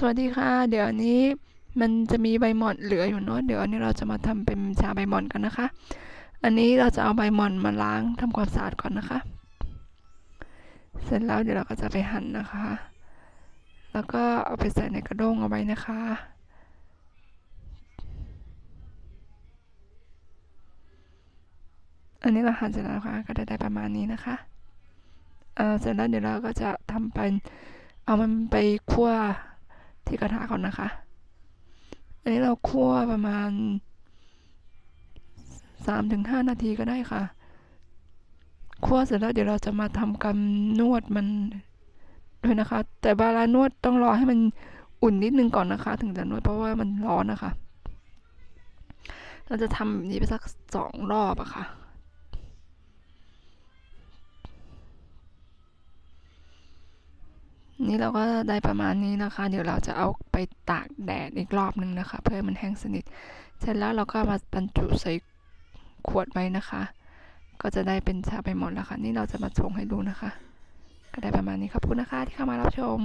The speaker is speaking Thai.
สวัสดีค่ะ เดี๋ยวอันนี้มันจะมีใบหม่อนเหลืออยู่เนอะเดี๋ยวอันนี้เราจะมาทำเป็นชาใบหม่อนกันนะคะ อันนี้เราจะเอาใบหม่อนมาล้างทำความสะอาดก่อนนะคะ เสร็จแล้วเดี๋ยวเราก็จะไปหั่นนะคะ แล้วก็เอาไปใส่ในกระด้งเอาไว้นะคะอันนี้เราหั่นเสร็จแล้วนะคะก็จะได้ประมาณนี้นะคะเอ่อเสร็จแล้วเดี๋ยวเราก็จะทำเป็นเอามันไปคั่ว ที่กระทะก่อนนะคะ อันนี้เราคั่วประมาณสามถึงห้านาทีก็ได้ค่ะ คั่วเสร็จแล้วเดี๋ยวเราจะมาทำการนวดมันด้วยนะคะ แต่เวลานวดต้องรอให้มันอุ่นนิดนึงก่อนนะคะ ถึงจะนวดเพราะว่ามันร้อนนะคะ เราจะทำแบบนี้ไปสักสองรอบอะค่ะ นี่เราก็ได้ประมาณนี้นะคะ เดี๋ยวเราจะเอาไปตากแดดอีกรอบนึงนะคะ เพื่อให้มันแห้งสนิท เสร็จแล้วเราก็มาบรรจุใส่ขวดไว้นะคะ ก็จะได้เป็นชาไปหมดแล้วค่ะ นี่เราจะมาชงให้ดูนะคะ ก็ได้ประมาณนี้ขอบคุณนะคะที่เข้ามารับชม